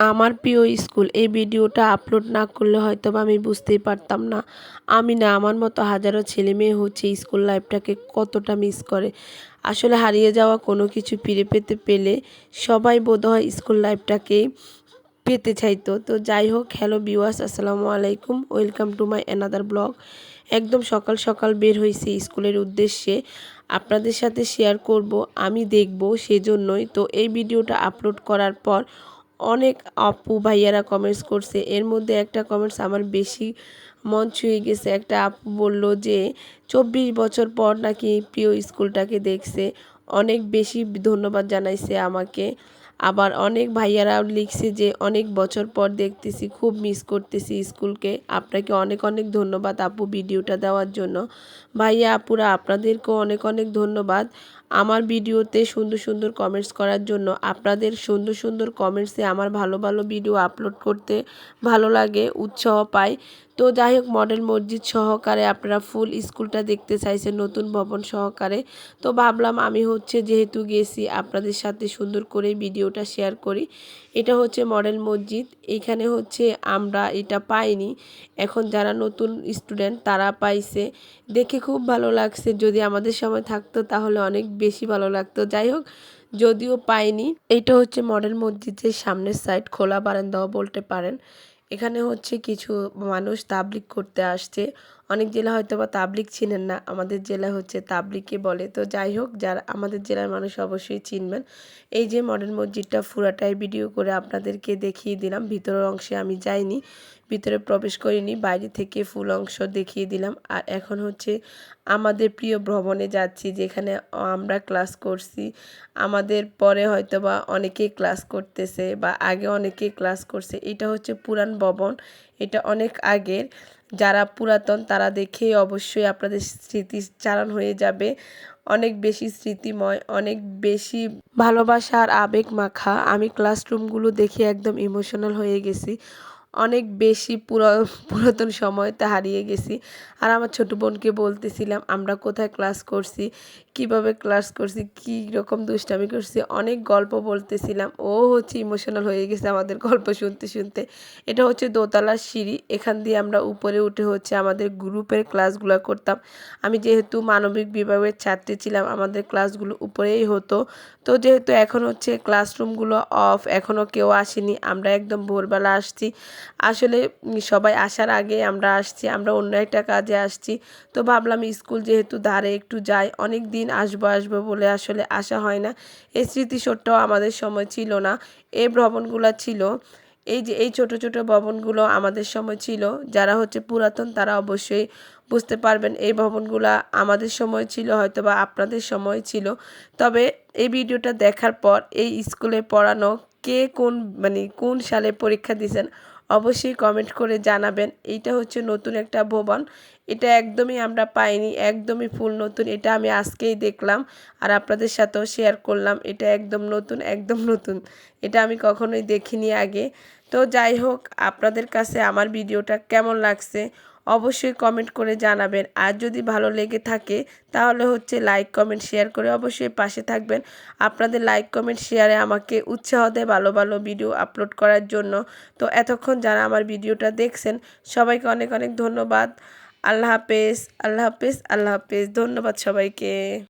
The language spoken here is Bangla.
আমার প্রিয় স্কুল, এই ভিডিওটা আপলোড না করলে হয়তো বা আমি বুঝতেই পারতাম না। আমি না, আমার মতো হাজারো ছেলে মেয়ে হচ্ছে স্কুল লাইফটাকে কতটা মিস করে। আসলে হারিয়ে যাওয়া কোনো কিছু ফিরে পেতে পেলে সবাই বোধহয় স্কুল লাইফটাকে পেতে চাইতো। তো যাই হোক হ্যালো বিওয়াস আসসালামু আলাইকুম। Welcome to my another blog একদম সকাল সকাল বের হয়েছি স্কুলের উদ্দেশ্যে। আপনাদের সাথে শেয়ার করব, আমি দেখব সেজন্যই। তো এই ভিডিওটা আপলোড করার পর অনেক আপু ভাইয়ারা কমেন্টস করছে। এর মধ্যে একটা কমেন্টস আমার বেশি মন ছুঁয়ে গেছে। একটা আপু বলল যে, চব্বিশ বছর পর নাকি প্রিয় স্কুলটাকে দেখছে। অনেক বেশি ধন্যবাদ জানাইছে আমাকে। আবার অনেক ভাইয়ারাও লিখছে যে, অনেক বছর পর দেখতেছি, খুব মিস করতেছি স্কুলকে। আপনাকে অনেক অনেক ধন্যবাদ আপু ভিডিওটা দেওয়ার জন্য। ভাইয়া আপুরা, আপনাদেরকেও অনেক অনেক ধন্যবাদ। আমার ভিডিওতে সুন্দর সুন্দর কমেন্টস করার জন্য আপনাদের সুন্দর সুন্দর কমেন্টসে আমার ভালো ভালো ভিডিও আপলোড করতে ভালো লাগে, উৎসাহ পাই। তো যাই হোক মডেল মসজিদ সহকারে আপনারা ফুল স্কুলটা দেখতে চাইছেন, নতুন ভবন সহকারে। তো ভাবলাম আমি হচ্ছে যেহেতু গেছি, আপনাদের সাথে সুন্দর করে ভিডিওটা শেয়ার করি। এটা হচ্ছে মডেল মসজিদ, এখানে হচ্ছে আমরা এটা পাইনি। এখন যারা নতুন স্টুডেন্ট তারা পাইছে। দেখে খুব ভালো লাগছে, যদি আমাদের সময় থাকতো তাহলে অনেক বেশি ভালো লাগতো। যাই হোক যদিও পাইনি। এটা হচ্ছে মডেল মসজিদের সামনের সাইড খোলা বারান্দাও বলতে পারেন। এখানে হচ্ছে কিছু মানুষ তাবলিক করতে আসছে। অনেক জেলা হয়তো বা তাবলিক চিনেন না, আমাদের জেলা হচ্ছে তাবলিকে বলে। তো যাই হোক, যারা আমাদের জেলার মানুষ অবশ্যই চিনবেন। এই যে মডার্ন মসজিদটা ফুরাটাই ভিডিও করে আপনাদেরকে দেখিয়ে দিলাম, ভিতরের অংশে আমি যাইনি, ভিতরে প্রবেশ করিনি, বাইরে থেকে ফুল অংশ দেখিয়ে দিলাম। আর এখন হচ্ছে আমাদের প্রিয় ভ্রমণে যাচ্ছি, যেখানে আমরা ক্লাস করছি। আমাদের পরে হয়তো বা অনেকেই ক্লাস করতেছে বা আগে অনেকেই ক্লাস করছে। এটা হচ্ছে পুরান ভবন এটা অনেক আগের। যারা পুরাতন, তারা দেখেই অবশ্যই আপনাদের স্মৃতিচারণ হয়ে যাবে। অনেক বেশি স্মৃতিময়, অনেক বেশি ভালোবাসার আবেগ মাখা। আমি ক্লাসরুমগুলো দেখে একদম ইমোশনাল হয়ে গেছি। অনেক বেশি পুরা, পুরাতন সময়তে হারিয়ে গেছি। আর আমার ছোটো বোনকে বলতেছিলাম, আমরা কোথায় ক্লাস করছি? কীভাবে ক্লাস করছি? কী রকম দুষ্টামি করছি? অনেক গল্প বলতেছিলাম। ও হচ্ছে ইমোশনাল হয়ে গেছে আমাদের গল্প শুনতে শুনতে। এটা হচ্ছে দোতলার সিঁড়ি। এখান দিয়ে আমরা উপরে উঠে হচ্ছে আমাদের গ্রুপের ক্লাসগুলো করতাম। আমি যেহেতু মানবিক বিভাগের ছাত্রী ছিলাম, আমাদের ক্লাসগুলো উপরেই হতো। তো যেহেতু এখন হচ্ছে ক্লাসরুমগুলো অফ এখনও কেউ আসেনি, আমরা একদম ভোরবেলা আসছি। আসলে সবাই আসার আগে আমরা আসছি, আমরা অন্য একটা কাজে আসছি। তো ভাবলাম স্কুল যেহেতু ধারে একটু যাই অনেক দিন আসব আসব বলে আসলে আসা হয় না। এই স্মৃতিশোরটাও আমাদের সময় ছিল না। এই ভ্রমণগুলো ছিল, এই যে এই ছোট ছোট ভবনগুলো আমাদের সময় ছিল। যারা হচ্ছে পুরাতন তারা অবশ্যই বুঝতে পারবেন এই ভবনগুলো আমাদের সময় ছিল হয়তো বা আপনাদের সময় ছিল। তবে এই ভিডিওটা দেখার পর এই স্কুলে পড়ানো কে কোন মানে কোন সালে পরীক্ষা দিয়েছেন অবশ্যই কমেন্ট করে জানাবেন। এইটা হচ্ছে নতুন একটা ভবন। এটা একদমই আমরা পাইনি, একদমই ফুল নতুন। এটা আমি আজকেই দেখলাম আর আপনাদের সাথেও শেয়ার করলাম। এটা একদম নতুন একদম নতুন। এটা আমি কখনোই দেখিনি আগে। তো যাই হোক, আপনাদের কাছে আমার ভিডিওটা কেমন লাগছে অবশ্যই কমেন্ট করে জানাবেন। আর যদি ভালো লেগে থাকে, তাহলে হচ্ছে লাইক কমেন্ট শেয়ার করে অবশ্যই পাশে থাকবেন। আপনাদের লাইক কমেন্ট শেয়ারে আমাকে উৎসাহ দেয় ভালো ভালো ভিডিও আপলোড করার জন্য। তো এতক্ষণ যারা আমার ভিডিওটা দেখছেন, সবাইকে অনেক অনেক ধন্যবাদ। আল্লাহ হাফেজ আল্লাহ হাফেজ আল্লাহ হাফেজ। ধন্যবাদ সবাইকে।